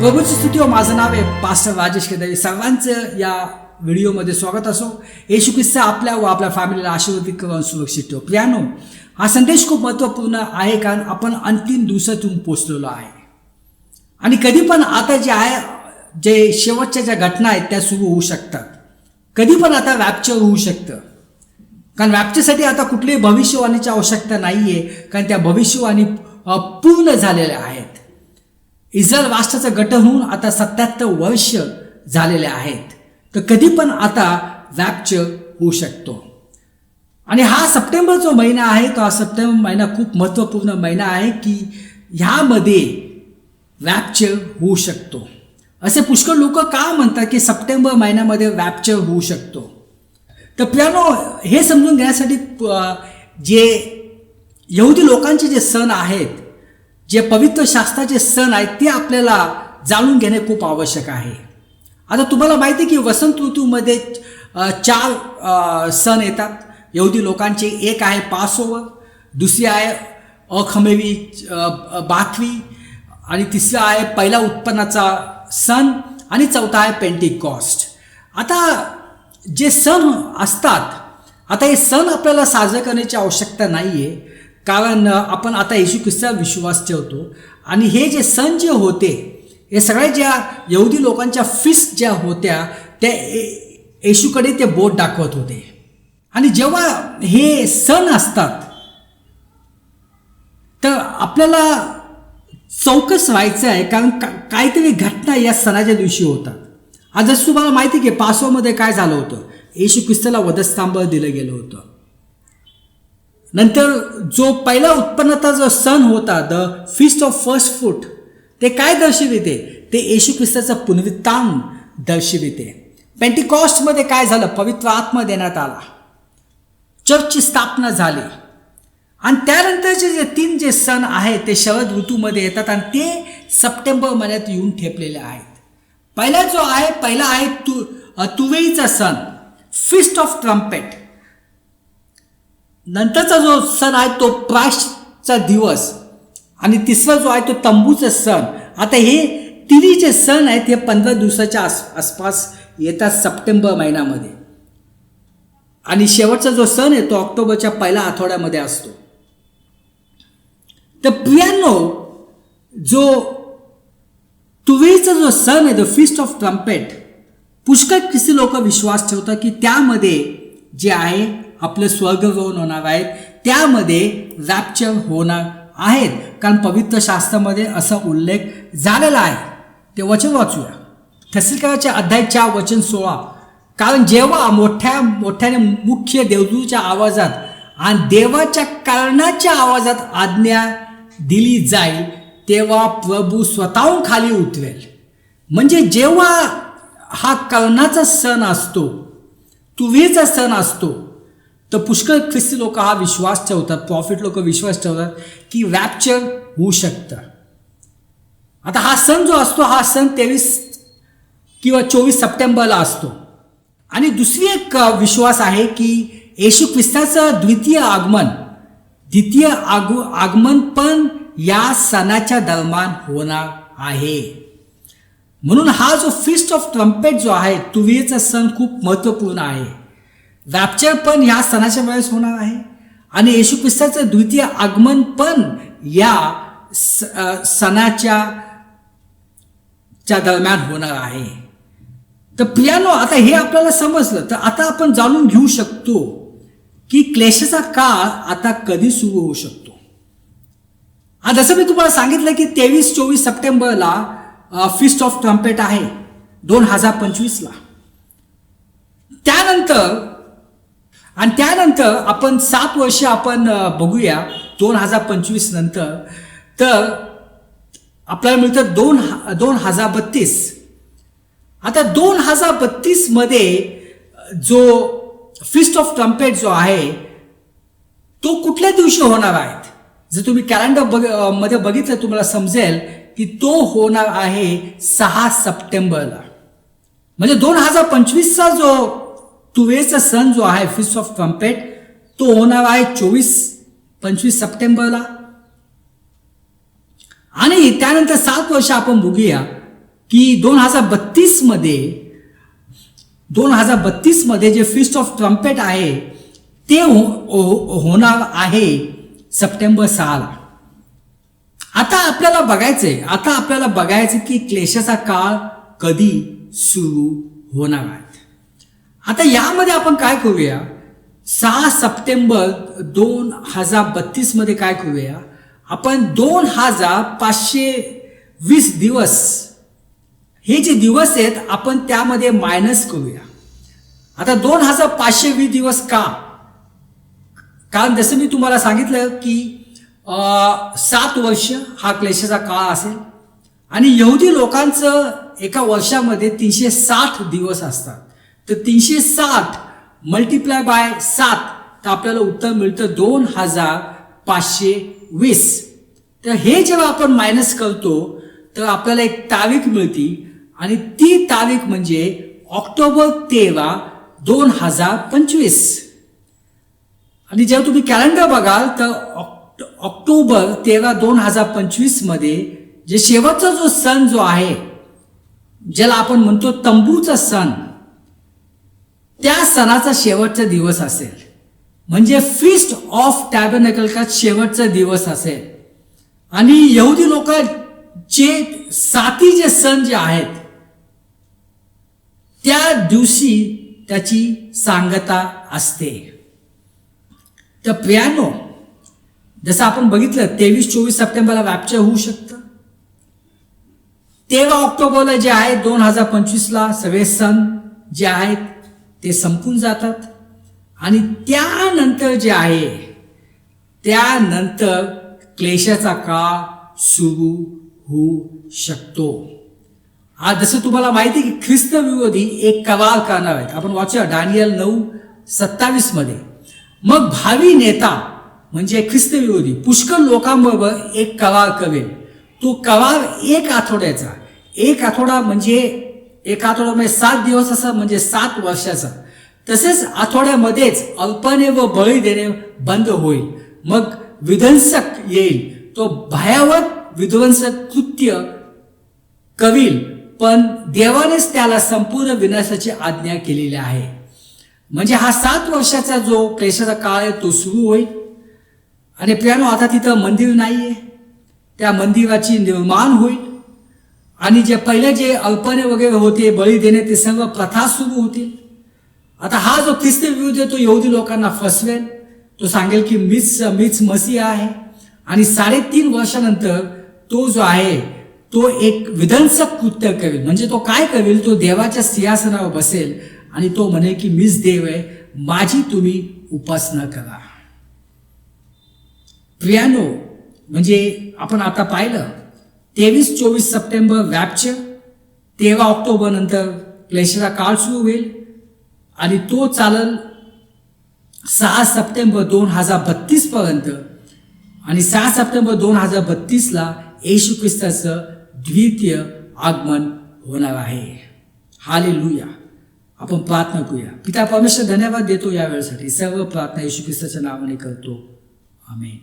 प्रभूची स्तुती व माझं नाव आहे पास्टर राजेश केदारी सर्वांचं या व्हिडिओमध्ये स्वागत असो. येशू ख्रिस्त आपल्या व आपल्या फॅमिलीला आशीर्वादित करून सुरक्षित ठेव. प्रियानो हा संदेश खूप महत्त्वपूर्ण आहे कारण आपण अंतिम दिवसातून पोचलेलो आहे. आणि कधी पण आता जे आहे जे शेवटच्या ज्या घटना आहेत त्या सुरू होऊ शकतात. कधी पण आता रॅप्चर होऊ शकतं. कारण रॅप्चरसाठी आता कुठलीही भविष्यवाणीची आवश्यकता नाही आहे कारण त्या भविष्यवाणी पूर्ण झालेल्या आहेत. इस्रायल राष्ट्राचं गठन होऊन आता सत्याहत्तर वर्ष झालेले आहेत. तर कधी पण आता रॅप्चर होऊ शकतो. आणि हा सप्टेंबर जो महिना आहे तो हा सप्टेंबर महिना खूप महत्त्वपूर्ण महिना आहे की ह्यामध्ये रॅप्चर होऊ शकतो. असे पुष्कळ लोक का म्हणतात की सप्टेंबर महिन्यामध्ये रॅप्चर होऊ शकतो? तर प्रियानो हे समजून घेण्यासाठी जे यहुदी लोकांचे जे सण आहेत जे पवित्र शास्त्राचे सण आहेत ते आपल्याला जाणून घेणे खूप आवश्यक आहे. आता तुम्हाला माहिती आहे की वसंत ऋतूमध्ये चार सण येतात. यहुदी लोकांचे एक आहे पासोवर दुसरी आहे अखमेवी बाथवी आणि तिसरा आहे पहिला उत्पन्नाचा सण आणि चौथा आहे पेंटिकॉस्ट. आता जे सण असतात आता हे सण आपल्याला साजरे करण्याची आवश्यकता नाही आहे कारण आपण आता येशू ख्रिस्तावर विश्वास ठेवतो. आणि हे जे सण जे होते हे सगळ्या ज्या यहुदी लोकांच्या फिस्ट ज्या होत्या त्या ए- येशूकडे ते बोट दाखवत होते. आणि जेव्हा हे सण असतात तर आपल्याला चौकस व्हायचं आहे कारण का काहीतरी घटना या सणाच्या दिवशी होतात. आज जसं तुम्हाला माहिती आहे की पासोमध्ये काय झालं होतं? येशू ख्रिस्ताला वधस्तंभ दिलं गेलं होतं. नंतर जो पहिला उत्पन्नाचा जो सण होता the feast of first fruit ते काय दर्शविते? ते येशू ख्रिस्ताचं पुनरुत्थान दर्शविते. पेंटिकॉस्टमध्ये काय झालं? पवित्र आत्मा देण्यात आला. चर्चची स्थापना झाली. आणि त्यानंतरचे जे तीन जे सण आहेत ते शरद ऋतूमध्ये येतात आणि ते सप्टेंबर महिन्यात येऊन ठेपलेले आहेत. पहिला जो आहे पहिला आहे तु तुवेईचा सण. फिस्ट ऑफ ट्रम्पेट नंतरचा जो सण आहे तो प्राशचा दिवस. आणि तिसरा जो आहे तो तंबूचा सण. आता हे तिन्ही जे सण आहेत हे पंधरा दिवसाच्या आस आसपास येतात सप्टेंबर महिन्यामध्ये. आणि शेवटचा जो सण आहे तो ऑक्टोबरच्या पहिल्या आठवड्यामध्ये असतो. तर प्रियानो जो तुवेचा जो सण आहे द फिस्ट ऑफ ट्रम्पेट पुष्कळ किसी लोक विश्वास ठेवतात की त्यामध्ये जे आहे आपलं स्वर्गरोहण होणार आहे त्यामध्ये रॅप्चर होणार आहेत. कारण पवित्र शास्त्रामध्ये असा उल्लेख झालेला आहे. ते वचन वाचूया. थसिलकाराच्या अध्यायच्या वचन सोळा. कारण जेव्हा मोठ्या मोठ्याने मुख्य देवदूच्या आवाजात आणि देवाच्या कर्णाच्या आवाजात आज्ञा दिली जाईल तेव्हा प्रभू स्वतःहून खाली उतरेल. म्हणजे जेव्हा हा कर्णाचा सण असतो तुव्हीचा सण असतो तर पुष्कळ ख्रिस्ती लोक हा विश्वास ठेवतात प्रॉफिट लोक विश्वास ठेवतात की रॅप्चर होऊ शकतं. आता हा सण जो असतो हा सण तेवीस किंवा चोवीस सप्टेंबरला असतो. आणि दुसरी एक विश्वास आहे की येशू ख्रिस्ताचं द्वितीय आगमन द्वितीय आग आगमन पण या सणाच्या दरम्यान होणार आहे. म्हणून हा जो फिस्ट ऑफ ट्रम्पेट जो आहे तुवेचा सण खूप महत्त्वपूर्ण आहे. रॅप्चर पण ह्या सणाच्या वेळेस होणार आहे. आणि येशू ख्रिस्ताचं द्वितीय आगमन पण या स- सणाच्या च्या दरम्यान होणार आहे. तर प्रियानो आता हे आपल्याला समजलं. तर आता आपण जाणून घेऊ शकतो की क्लेशाचा काळ आता कधी सुरू होऊ शकतो. हा जसं मी तुम्हाला सांगितलं की तेवीस चोवीस सप्टेंबरला फिस्ट ऑफ ट्रम्पेट आहे दोन हजार पंचवीसला. त्यानंतर आणि त्यानंतर आपण सात वर्ष आपण बघूया दोन हजार पंचवीस नंतर. तर आपल्याला मिळतं दोन दोन हजार बत्तीस. आता दोन हजार बत्तीसमध्ये जो फिस्ट ऑफ ट्रम्पेट जो आहे तो कुठल्या दिवशी होणार आहेत जर तुम्ही कॅलेंडर बघमध्ये बघितलं तुम्हाला समजेल की तो होणार आहे सहा सप्टेंबरला. म्हणजे दोन हजार पंचवीसचा जो तुवेचा सण जो आहे फिस्ट ऑफ ट्रम्पेट तो होणार आहे चोवीस पंचवीस सप्टेंबरला. आणि त्यानंतर सात वर्ष आपण बघूया की दोन हजार बत्तीसमध्ये दोन हजार बत्तीसमध्ये जे फिस्ट ऑफ ट्रम्पेट आहे ते हो, हो- होणार आहे सप्टेंबर सहाला. आता आपल्याला बघायचंय आता आपल्याला बघायचं की क्लेशाचा काळ कधी सुरू होणार आहे? आता यामध्ये आपण काय करूया? सहा सप्टेंबर दोन हजार बत्तीसमध्ये काय करूया? आपण दोन हजार पाचशे वीस दिवस हे जे दिवस आहेत आपण त्यामध्ये मायनस करूया. आता दोन हजार पाचशे वीस दिवस का? कारण जसं मी तुम्हाला सांगितलं की सात वर्ष हा क्लेशाचा काळ असेल. आणि यहुदी लोकांचं एका वर्षामध्ये तीनशे साठ दिवस असतात. तर तीनशे साठ मल्टिप्लाय बाय सात तर आपल्याला उत्तर मिळतं दोन हजार पाचशे वीस. तर हे जेव्हा आपण मायनस करतो तर आपल्याला एक तारीख मिळती आणि ती तारीख म्हणजे ऑक्टोबर तेरा दोन हजार पंचवीस. आणि जेव्हा तुम्ही कॅलेंडर बघाल तर ऑक्ट ऑक्टोबर तेरा दोन हजार पंचवीसमध्ये जे शेवटचा जो सण जो आहे ज्याला आपण म्हणतो तंबूचा सण त्या सणाचा शेवटचा दिवस असेल. म्हणजे फिस्ट ऑफ टॅबनकलचा शेवटचा दिवस असेल. आणि यहुदी लोक जे साती जे सण जे आहेत त्या दिवशी त्याची सांगता असते. तर प्रियानो जसं आपण बघितलं तेवीस चोवीस सप्टेंबरला रॅप्चर होऊ शकतं. तेरा ऑक्टोबरला जे आहे दोन हजार पंचवीसला सगळे सण जे आहेत ते संपून जातात. आणि त्यानंतर जे आहे त्यानंतर क्लेशाचा काळ सुरू होऊ शकतो. आज जसं तुम्हाला माहिती आहे की ख्रिस्त विरोधी एक कवाल करणार आहेत. आपण वाचूया डानियल नऊ सत्तावीसमध्ये मग भावी नेता म्हणजे ख्रिस्त विरोधी पुष्कळ लोकांबरोबर एक करार करेल तो करार एक आठवड्याचा. एक आठवडा म्हणजे एक आठवड्यामध्ये म्हणजे सात दिवस असं म्हणजे सात वर्षाचा. तसेच आठवड्यामध्येच अल्पने व बळी देणे बंद होईल. मग विध्वंसक येईल. तो भयावह विध्वंसक कृत्य कवील. पण देवानेच त्याला संपूर्ण विनाशाची आज्ञा केलेली आहे. म्हणजे हा सात वर्षाचा जो क्लेशाचा काळ आहे तो सुरू होईल. आणि प्रियानो आता तिथं मंदिर नाहीये. त्या मंदिराची निर्माण होईल. आणि जे पहिले जे अल्पने वगैरे होते बळी देणे ते सर्व प्रथा सुरू होतील आता हा जो ख्रिस्ती विरुद्ध आहे तो यहुदी लोकांना फसवेल तो सांगेल की मीच मीच मसीह आहे. आणि साडेतीन वर्षानंतर तो जो आहे तो एक विध्वंसक कृत्य करेल. म्हणजे तो काय करेल? तो देवाच्या सिंहासनावर बसेल आणि तो म्हणे की मीच देव आहे माझी तुम्ही उपासना करा. प्रियानो म्हणजे आपण आता पाहिलं तेवीस चोवीस सप्टेंबर रॅपचर तेरा ऑक्टोबर नंतर क्लेशाचा काळ सुरू होईल आणि तो चालल सहा सप्टेंबर दोन हजार बत्तीस पर्यंत आणि सहा सप्टेंबर दोन हजार बत्तीसला येशू ख्रिस्ताचं द्वितीय आगमन होणार आहे. हाले लुया आपण प्रार्थना करूया. पिता परमेश्वर धन्यवाद देतो या वेळेसाठी. सर्व प्रार्थना येशू ख्रिस्ताच्या नावाने करतो. आम्ही